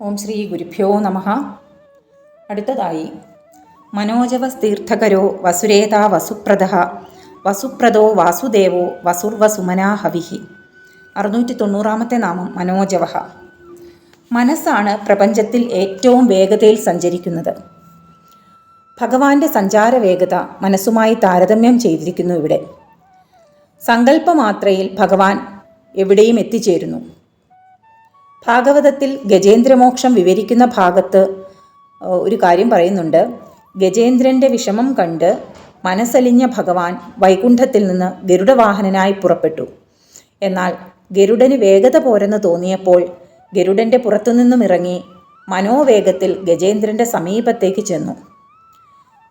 ഓം ശ്രീ ഗുരുഭ്യോ നമ. അടുത്തതായി മനോജവസ്തീർത്ഥകരോ വസുരേതാ വസുപ്രദ വസുപ്രദോ വാസുദേവോ വസുർവസുമനാ ഹവിഹി അറുന്നൂറ്റി തൊണ്ണൂറാമത്തെ നാമം മനോജവ. മനസ്സാണ് പ്രപഞ്ചത്തിൽ ഏറ്റവും വേഗതയിൽ സഞ്ചരിക്കുന്നത്. ഭഗവാന്റെ സഞ്ചാര വേഗത മനസ്സുമായി താരതമ്യം ചെയ്തിരിക്കുന്നു ഇവിടെ. സങ്കല്പമാത്രയിൽ ഭഗവാൻ എവിടെയും എത്തിച്ചേരുന്നു. ഭാഗവതത്തിൽ ഗജേന്ദ്രമോക്ഷം വിവരിക്കുന്ന ഭാഗത്ത് ഒരു കാര്യം പറയുന്നുണ്ട്. ഗജേന്ദ്രന്റെ വിഷമം കണ്ട് മനസ്സലിഞ്ഞ ഭഗവാൻ വൈകുണ്ഠത്തിൽ നിന്ന് ഗരുഡവാഹനനായി പുറപ്പെട്ടു. എന്നാൽ ഗരുഡന് വേഗത പോരെന്ന് തോന്നിയപ്പോൾ ഗരുഡന്റെ പുറത്തുനിന്നും ഇറങ്ങി മനോവേഗത്തിൽ ഗജേന്ദ്രന്റെ സമീപത്തേക്ക് ചെന്നു.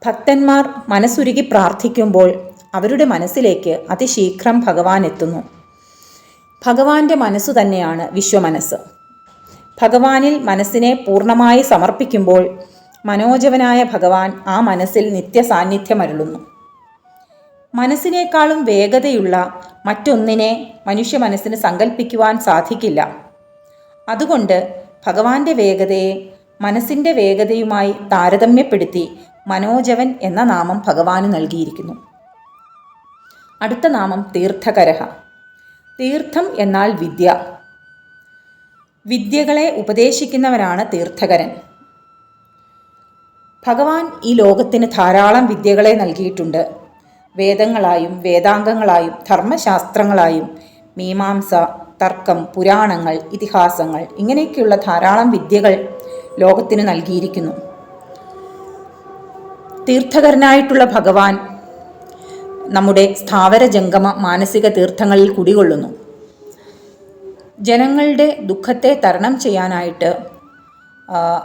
ഭക്തന്മാർ മനസ്സുരുകി പ്രാർത്ഥിക്കുമ്പോൾ അവരുടെ മനസ്സിലേക്ക് അതിശീഘ്രം ഭഗവാൻ എത്തുന്നു. ഭഗവാന്റെ മനസ്സു തന്നെയാണ് വിശ്വമനസ്സ്. ഭഗവാനിൽ മനസ്സിനെ പൂർണമായി സമർപ്പിക്കുമ്പോൾ മനോജവനായ ഭഗവാൻ ആ മനസ്സിൽ നിത്യസാന്നിധ്യമരുളുന്നു. മനസ്സിനേക്കാളും വേഗതയുള്ള മറ്റൊന്നിനെ മനുഷ്യ മനസ്സിന് സങ്കല്പിക്കുവാൻ സാധിക്കില്ല. അതുകൊണ്ട് ഭഗവാന്റെ വേഗതയെ മനസ്സിന്റെ വേഗതയുമായി താരതമ്യപ്പെടുത്തി മനോജവൻ എന്ന നാമം ഭഗവാന് നൽകിയിരിക്കുന്നു. അടുത്ത നാമം തീർത്ഥകരഹ. തീർത്ഥം എന്നാൽ വിദ്യ. വിദ്യകളെ ഉപദേശിക്കുന്നവനാണ് തീർത്ഥകരൻ. ഭഗവാൻ ഈ ലോകത്തിന് ധാരാളം വിദ്യകളെ നൽകിയിട്ടുണ്ട്. വേദങ്ങളായും വേദാംഗങ്ങളായും ധർമ്മശാസ്ത്രങ്ങളായും മീമാംസ തർക്കം പുരാണങ്ങൾ ഇതിഹാസങ്ങൾ ഇങ്ങനെയൊക്കെയുള്ള ധാരാളം വിദ്യകൾ ലോകത്തിന് നൽകിയിരിക്കുന്നു. തീർത്ഥകരനായിട്ടുള്ള ഭഗവാൻ നമ്മുടെ സ്ഥാവര ജംഗമ മാനസിക തീർത്ഥങ്ങളിൽ കുടികൊള്ളുന്നു. ജനങ്ങളുടെ ദുഃഖത്തെ തരണം ചെയ്യാനായിട്ട്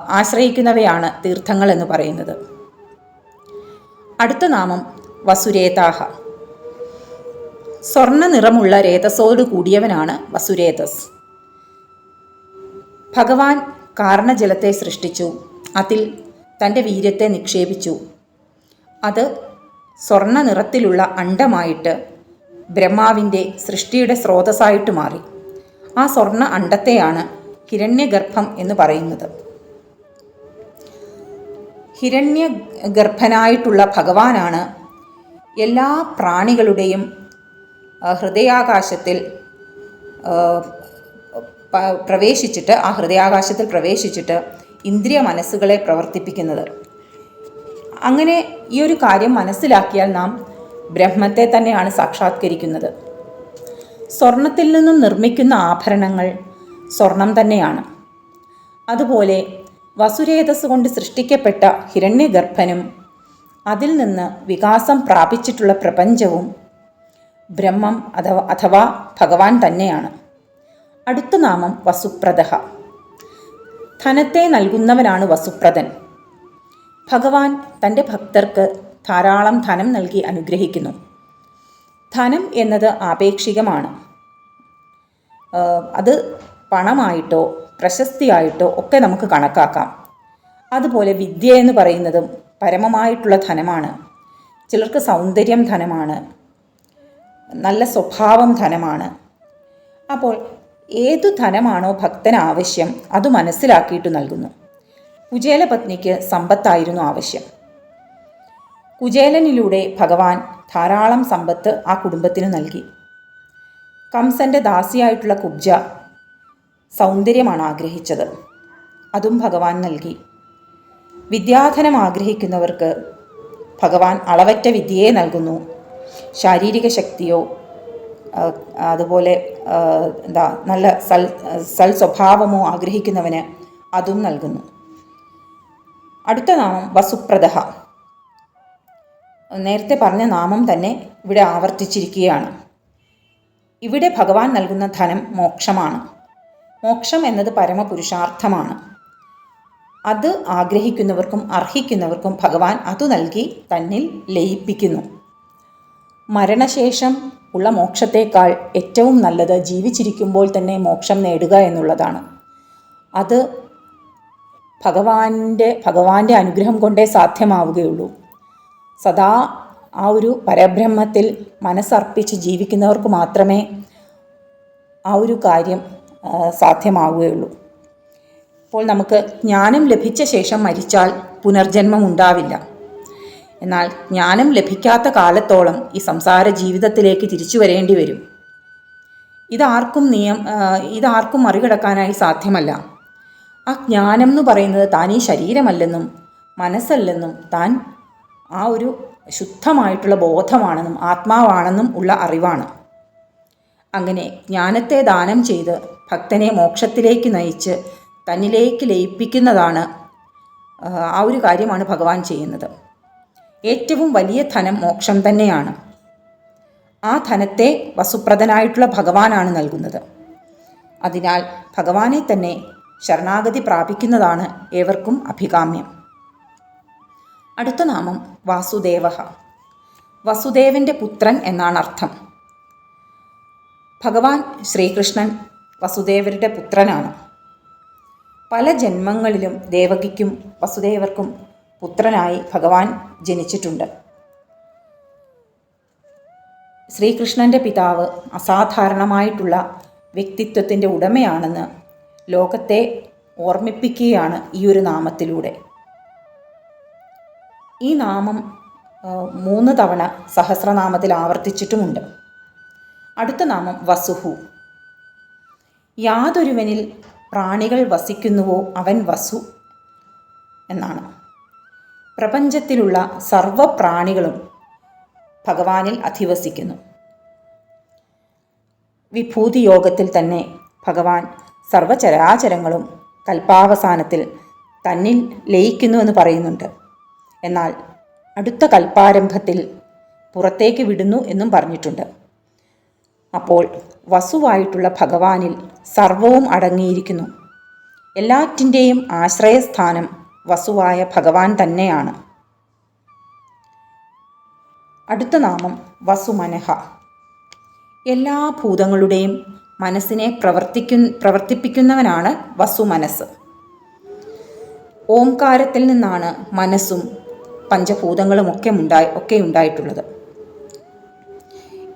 ആശ്രയിക്കുന്നവയാണ് തീർത്ഥങ്ങൾ എന്ന് പറയുന്നത്. അടുത്ത നാമം വസുരേതാഹ. സ്വർണ നിറമുള്ള രേതസോട് കൂടിയവനാണ് വസുരേതസ്. ഭഗവാൻ കാരണജലത്തെ സൃഷ്ടിച്ചു അതിൽ തന്റെ വീര്യത്തെ നിക്ഷേപിച്ചു അത് സ്വർണ നിറത്തിലുള്ള അണ്ടമായിട്ട് ബ്രഹ്മാവിന്റെ സൃഷ്ടിയുടെ സ്രോതസ്സായിട്ട് മാറി. ആ സ്വർണ അണ്ടത്തെയാണ് ഹിരണ്യഗർഭം എന്ന് പറയുന്നത്. ഹിരണ്യഗർഭനായിട്ടുള്ള ഭഗവാനാണ് എല്ലാ പ്രാണികളുടെയും ഹൃദയാകാശത്തിൽ പ്രവേശിച്ചിട്ട് ആ ഹൃദയാകാശത്തിൽ പ്രവേശിച്ചിട്ട് ഇന്ദ്രിയ മനസ്സുകളെ പ്രവർത്തിപ്പിക്കുന്നത്. അങ്ങനെ ഈ ഒരു കാര്യം മനസ്സിലാക്കിയാൽ നാം ബ്രഹ്മത്തെ തന്നെയാണ് സാക്ഷാത്കരിക്കുന്നത്. സ്വർണത്തിൽ നിന്നും നിർമ്മിക്കുന്ന ആഭരണങ്ങൾ സ്വർണം തന്നെയാണ്. അതുപോലെ വസുരേതസ് കൊണ്ട് സൃഷ്ടിക്കപ്പെട്ട ഹിരണ്യഗർഭനും അതിൽ നിന്ന് വികാസം പ്രാപിച്ചിട്ടുള്ള പ്രപഞ്ചവും ബ്രഹ്മം അഥവാ അഥവാ ഭഗവാൻ തന്നെയാണ്. അടുത്ത നാമം വസുപ്രദ ധനത്തെ നൽകുന്നവനാണ് വസുപ്രദൻ. ഭഗവാൻ തന്റെ ഭക്തർക്ക് ധാരാളം ധനം നൽകി അനുഗ്രഹിക്കുന്നു. ധനം എന്നത് ആപേക്ഷികമാണ്. അത് പണമായിട്ടോ പ്രശസ്തിയായിട്ടോ ഒക്കെ നമുക്ക് കണക്കാക്കാം. അതുപോലെ വിദ്യ എന്ന് പറയുന്നതും പരമമായിട്ടുള്ള ധനമാണ്. ചിലർക്ക് സൗന്ദര്യം ധനമാണ്. നല്ല സ്വഭാവം ധനമാണ്. അപ്പോൾ ഏതു ധനമാണോ ഭക്തന് ആവശ്യം അത് മനസ്സിലാക്കിയിട്ട് നൽകുന്നു. കുചേലപത്നിക്ക് സമ്പത്തായിരുന്നു ആവശ്യം. കുചേലനിലൂടെ ഭഗവാൻ ധാരാളം സമ്പത്ത് ആ കുടുംബത്തിന് നൽകി. കംസന്റെ ദാസിയായിട്ടുള്ള കുബ്ജ സൗന്ദര്യമാണ് ആഗ്രഹിച്ചത്. അതും ഭഗവാൻ നൽകി. വിദ്യാധനം ആഗ്രഹിക്കുന്നവർക്ക് ഭഗവാൻ അളവറ്റ വിദ്യയെ നൽകുന്നു. ശാരീരിക ശക്തിയോ അതുപോലെ എന്താ നല്ല സൽ സൽ സ്വഭാവമോ ആഗ്രഹിക്കുന്നവന് അതും നൽകുന്നു. അടുത്ത നാമം വസുപ്രദഹ. നേരത്തെ പറഞ്ഞ നാമം തന്നെ ഇവിടെ ആവർത്തിച്ചിരിക്കുകയാണ്. ഇവിടെ ഭഗവാൻ നൽകുന്ന ധനം മോക്ഷമാണ്. മോക്ഷം എന്നത് പരമപുരുഷാർത്ഥമാണ്. അത് ആഗ്രഹിക്കുന്നവർക്കും അർഹിക്കുന്നവർക്കും ഭഗവാൻ അതു നൽകി തന്നിൽ ലയിപ്പിക്കുന്നു. മരണശേഷം ഉള്ള മോക്ഷത്തേക്കാൾ ഏറ്റവും നല്ലത് ജീവിച്ചിരിക്കുമ്പോൾ തന്നെ മോക്ഷം നേടുക എന്നുള്ളതാണ്. അത് ഭഗവാന്റെ ഭഗവാന്റെ അനുഗ്രഹം കൊണ്ടേ സാധ്യമാവുകയുള്ളൂ. സദാ ആ ഒരു പരബ്രഹ്മത്തിൽ മനസ്സർപ്പിച്ച് ജീവിക്കുന്നവർക്ക് മാത്രമേ ആ ഒരു കാര്യം സാധ്യമാവുകയുള്ളൂ. അപ്പോൾ നമുക്ക് ജ്ഞാനം ലഭിച്ച ശേഷം മരിച്ചാൽ പുനർജന്മം ഉണ്ടാവില്ല. എന്നാൽ ജ്ഞാനം ലഭിക്കാത്ത കാലത്തോളം ഈ സംസാര ജീവിതത്തിലേക്ക് തിരിച്ചു വരേണ്ടി വരും. ഇതാർക്കും നിയം ഇതാർക്കും മറികടക്കാനായി സാധ്യമല്ല. ആ ജ്ഞാനം എന്ന് പറയുന്നത് താൻ ഈ ശരീരമല്ലെന്നും മനസ്സല്ലെന്നും താൻ ആ ഒരു ശുദ്ധമായിട്ടുള്ള ബോധമാണെന്നും ആത്മാവാണെന്നും ഉള്ള അറിവാണ്. അങ്ങനെ ജ്ഞാനത്തെ ദാനം ചെയ്ത് ഭക്തനെ മോക്ഷത്തിലേക്ക് നയിച്ച് തന്നിലേക്ക് ലയിപ്പിക്കുന്നതാണ് ആ, ഒരു കാര്യമാണ് ഭഗവാൻ ചെയ്യുന്നത്. ഏറ്റവും വലിയ ധനം മോക്ഷം തന്നെയാണ്. ആ ധനത്തെ വസുപ്രദനായിട്ടുള്ള ഭഗവാനാണ് നൽകുന്നത്. അതിനാൽ ഭഗവാനെ തന്നെ ശരണാഗതി പ്രാപിക്കുന്നതാണ് ഏവർക്കും അഭികാമ്യം. അടുത്ത നാമം വാസുദേവ. വസുദേവന്റെ പുത്രൻ എന്നാണ് അർത്ഥം. ഭഗവാൻ ശ്രീകൃഷ്ണൻ വസുദേവരുടെ പുത്രനാണ്. പല ജന്മങ്ങളിലും ദേവകിക്കും വസുദേവർക്കും പുത്രനായി ഭഗവാൻ ജനിച്ചിട്ടുണ്ട്. ശ്രീകൃഷ്ണന്റെ പിതാവ് അസാധാരണമായിട്ടുള്ള വ്യക്തിത്വത്തിന്റെ ഉടമയാണെന്ന് ലോകത്തെ ഓർമ്മിപ്പിക്കുകയാണ് ഈ ഒരു നാമത്തിലൂടെ. ഈ നാമം മൂന്ന് തവണ സഹസ്രനാമത്തിൽ ആവർത്തിച്ചിട്ടുമുണ്ട്. അടുത്ത നാമം വസുഹു. യാതൊരുവനിൽ പ്രാണികൾ വസിക്കുന്നുവോ അവൻ വസു എന്നാണ്. പ്രപഞ്ചത്തിലുള്ള സർവ പ്രാണികളും ഭഗവാനിൽ അധിവസിക്കുന്നു. വിഭൂതി യോഗത്തിൽ തന്നെ ഭഗവാൻ സർവചരാചരങ്ങളും കൽപ്പാവസാനത്തിൽ തന്നിൽ ലയിക്കുന്നുവെന്ന് പറയുന്നുണ്ട്. എന്നാൽ അടുത്ത കൽപ്പാരംഭത്തിൽ പുറത്തേക്ക് വിടുന്നു എന്നും പറഞ്ഞിട്ടുണ്ട്. അപ്പോൾ വസുവായിട്ടുള്ള ഭഗവാനിൽ സർവവും അടങ്ങിയിരിക്കുന്നു. എല്ലാറ്റിന്റെയും ആശ്രയസ്ഥാനം വസുവായ ഭഗവാൻ തന്നെയാണ്. അടുത്ത നാമം വസുമനഹ. എല്ലാ ഭൂതങ്ങളുടെയും മനസ്സിനെ പ്രവർത്തിക്കു പ്രവർത്തിപ്പിക്കുന്നവനാണ് വസു മനസ്സ് ഓംകാരത്തിൽ നിന്നാണ് മനസ്സും പഞ്ചഭൂതങ്ങളും ഒക്കെ ഉണ്ടായി ഒക്കെ ഉണ്ടായിട്ടുള്ളത്.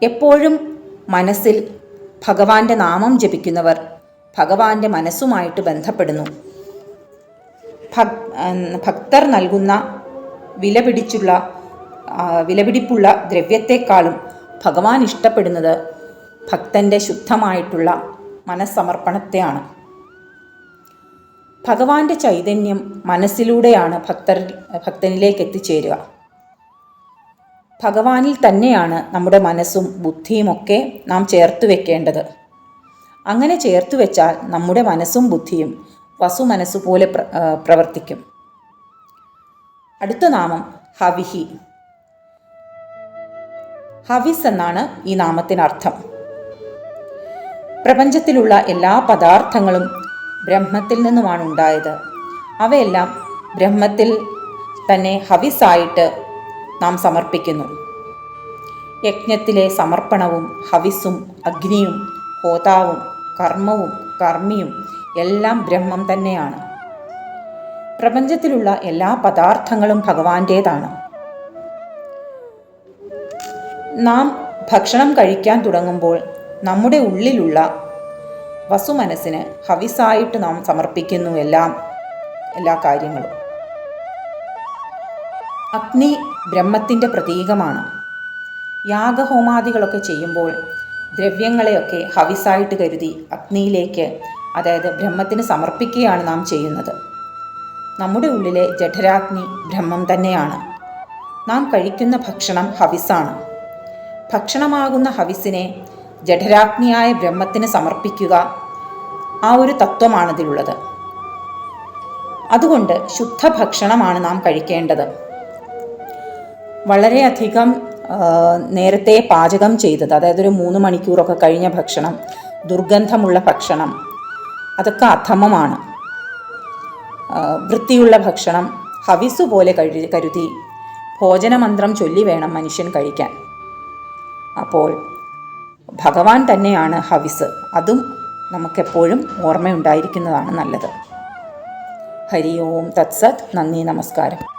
എപ്പോഴും മനസ്സിൽ ഭഗവാന്റെ നാമം ജപിക്കുന്നവർ ഭഗവാന്റെ മനസ്സുമായിട്ട് ബന്ധപ്പെടുന്നു. ഭക് ഭക്തർ നൽകുന്ന വിലപിടിച്ചുള്ള വിലപിടിപ്പുള്ള ദ്രവ്യത്തെക്കാളും ഭഗവാൻ ഇഷ്ടപ്പെടുന്നത് ഭക്തന്റെ ശുദ്ധമായിട്ടുള്ള മനസ്സമർപ്പണത്തെയാണ്. ഭഗവാന്റെ ചൈതന്യം മനസ്സിലൂടെയാണ് ഭക്തർ ഭക്തനിലേക്ക് എത്തിച്ചേരുക. ഭഗവാനിൽ തന്നെയാണ് നമ്മുടെ മനസ്സും ബുദ്ധിയുമൊക്കെ നാം ചേർത്ത് വെക്കേണ്ടത്. അങ്ങനെ ചേർത്ത് വെച്ചാൽ നമ്മുടെ മനസ്സും ബുദ്ധിയും വസു മനസ്സുപോലെ പ്ര പ്രവർത്തിക്കും. അടുത്ത നാമം ഹവിഹി. ഹവിസ് എന്നാണ് ഈ നാമത്തിനർത്ഥം. പ്രപഞ്ചത്തിലുള്ള എല്ലാ പദാർത്ഥങ്ങളും ബ്രഹ്മത്തിൽ നിന്നുമാണ് ഉണ്ടായത് അവയെല്ലാം ബ്രഹ്മത്തിൽ തന്നെ ഹവിസായിട്ട് നാം സമർപ്പിക്കുന്നു. യജ്ഞത്തിലെ സമർപ്പണവും ഹവിസും അഗ്നിയും ഹോതാവും കർമ്മവും കർമ്മിയും എല്ലാം ബ്രഹ്മം തന്നെയാണ്. പ്രപഞ്ചത്തിലുള്ള എല്ലാ പദാർത്ഥങ്ങളും ഭഗവാന്റേതാണ്. നാം ഭക്ഷണം കഴിക്കാൻ തുടങ്ങുമ്പോൾ നമ്മുടെ ഉള്ളിലുള്ള വസുമനസ്സിന് ഹവിസായിട്ട് നാം സമർപ്പിക്കുന്നു എല്ലാം എല്ലാ കാര്യങ്ങളും. അഗ്നി ബ്രഹ്മത്തിന്റെ പ്രതീകമാണ്. യാഗഹോമാദികളൊക്കെ ചെയ്യുമ്പോൾ ദ്രവ്യങ്ങളെയൊക്കെ ഹവിസായിട്ട് കരുതി അഗ്നിയിലേക്ക് അതായത് ബ്രഹ്മത്തിന് സമർപ്പിക്കുകയാണ് നാം ചെയ്യുന്നത്. നമ്മുടെ ഉള്ളിലെ ജഠരാഗ്നി ബ്രഹ്മം തന്നെയാണ്. നാം കഴിക്കുന്ന ഭക്ഷണം ഹവിസാണ്. ഭക്ഷണമാകുന്ന ഹവിസിനെ ജഠരാഗ്നിയായ ബ്രഹ്മത്തിന് സമർപ്പിക്കുക ആ ഒരു തത്വമാണ് ഇതിലുള്ളത് അതുകൊണ്ട് ശുദ്ധ ഭക്ഷണമാണ് നാം കഴിക്കേണ്ടത്. വളരെയധികം നേരത്തെ പാചകം ചെയ്തത് അതായത് ഒരു മൂന്ന് മണിക്കൂറൊക്കെ കഴിഞ്ഞ ഭക്ഷണം ദുർഗന്ധമുള്ള ഭക്ഷണം അതൊക്കെ അധമമാണ്. വൃത്തിയുള്ള ഭക്ഷണം ഹവിസു പോലെ കഴു കരുതി ഭോജനമന്ത്രം ചൊല്ലി വേണം മനുഷ്യൻ കഴിക്കാൻ. അപ്പോൾ ഭഗവാൻ തന്നെയാണ് ഹവിസ്. അതും നമുക്കെപ്പോഴും ഓർമ്മയുണ്ടായിരിക്കുന്നതാണ് നല്ലത്. ഹരി ഓം തത്സത്. നന്ദി നമസ്കാരം.